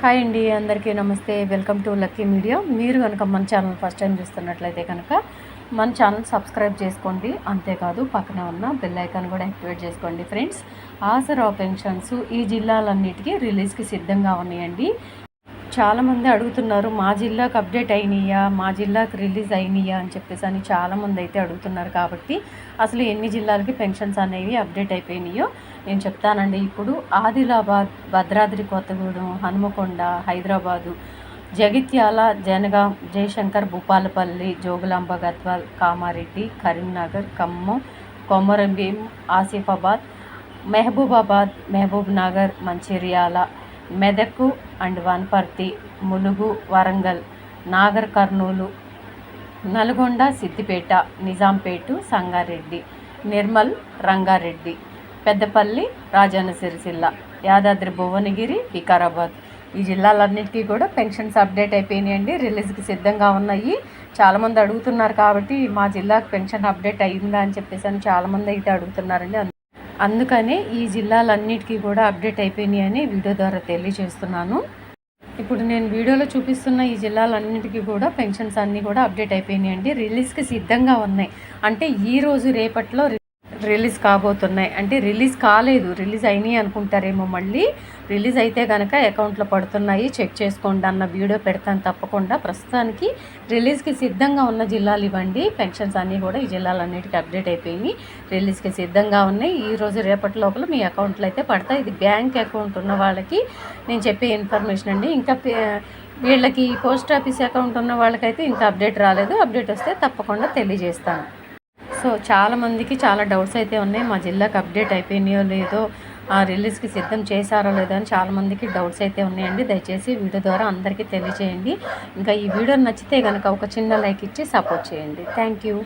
Hi అండి అందరికీ నమస్తే. Welcome to Lucky Media. మీరు కనుక మన ఛానల్ ఫస్ట్ టైం చూస్తున్నట్లయితే కనుక మన ఛానల్ సబ్స్క్రైబ్ చేసుకోండి. అంతేకాదు పక్కన ఉన్న బెల్ ఐకాన్ కూడా యాక్టివేట్ చేసుకోండి ఫ్రెండ్స్. ఆసరా పెన్షన్స్ ఈ జిల్లాలన్నిటికీ రిలీజ్కి సిద్ధంగా ఉన్నాయండి. చాలామంది అడుగుతున్నారు మా జిల్లాకు అప్డేట్ అయినాయా? మా జిల్లాకు రిలీజ్ అయినాయా? అని చెప్పేసి అని చాలామంది అయితే అడుగుతున్నారు కాబట్టి అసలు ఎన్ని జిల్లాలకి పెన్షన్స్ అనేవి అప్డేట్ అయిపోయినాయో నేను చెప్తానండి. ఇప్పుడు Adilabad Bhadradri Kothagudem Hanumakonda Hyderabad Jagtial Jangaon Jayashankar Bhupalpally Jogulamba Gadwal Kamareddy Karimnagar Khammam Komaram Bheem Asifabad Mahabubabad Mahabubnagar Mancherial Medak and Wanaparthy Mulugu Warangal Nagarkurnool Nalgonda Siddipet Nizampet Sangareddy Nirmal Rangareddy Peddapalli Rajanna Sircilla Yadadri Bhuvanagiri Vikarabad. ఈ జిల్లాలన్నిటికీ కూడా పెన్షన్స్ అప్డేట్ అయిపోయినాయండి. రిలీజ్కి సిద్ధంగా ఉన్నాయి. చాలామంది అడుగుతున్నారు కాబట్టి మా జిల్లాకు పెన్షన్ అప్డేట్ అయిందా అని చెప్పేసి అని చాలామంది అయితే అడుగుతున్నారండి. అందుకనే ఈ జిల్లాలన్నిటికీ కూడా అప్డేట్ అయిపోయినాయని అని వీడియో ద్వారా తెలియజేస్తున్నాను. ఇప్పుడు నేను వీడియోలో చూపిస్తున్న ఈ జిల్లాలన్నిటికీ కూడా పెన్షన్స్ అన్నీ కూడా అప్డేట్ అయిపోయినాయండి. రిలీజ్కి సిద్ధంగా ఉన్నాయి. అంటే ఈ రోజు రేపట్లో రిలీజ్ కాబోతున్నాయి. అంటే రిలీజ్ కాలేదు రిలీజ్ అయినాయి అనుకుంటారేమో మళ్ళీ. రిలీజ్ అయితే కనుక అకౌంట్లో పడుతున్నాయి చెక్ చేసుకోండి అన్న వీడియో పెడతాను తప్పకుండా. ప్రస్తుతానికి రిలీజ్కి సిద్ధంగా ఉన్న జిల్లాలు ఇవ్వండి. పెన్షన్స్ అన్నీ కూడా ఈ జిల్లాలన్నిటికీ అప్డేట్ అయిపోయినాయి. రిలీజ్కి సిద్ధంగా ఉన్నాయి. ఈ రోజు రేపటి లోపల మీ అకౌంట్లో అయితే పడతాయి. ఇది బ్యాంక్ అకౌంట్ ఉన్న వాళ్ళకి నేను చెప్పే ఇన్ఫర్మేషన్ అండి. ఇంకా వీళ్ళకి పోస్ట్ ఆఫీస్ అకౌంట్ ఉన్న వాళ్ళకైతే ఇంకా అప్డేట్ రాలేదు. అప్డేట్ వస్తే తప్పకుండా తెలియజేస్తాను. సో చాలామందికి చాలా డౌట్స్ అయితే ఉన్నాయి. మా జిల్లాకు అప్డేట్ అయిపోయినాయో లేదో ఆ రిలీజ్కి సిద్ధం చేశారో లేదో అని చాలామందికి డౌట్స్ అయితే ఉన్నాయండి. దయచేసి వీడియో ద్వారా అందరికీ తెలియజేయండి ఇంకా ఈ వీడియో నచ్చితే కనుక ఒక చిన్న లైక్ ఇచ్చి సపోర్ట్ చేయండి. Thank you.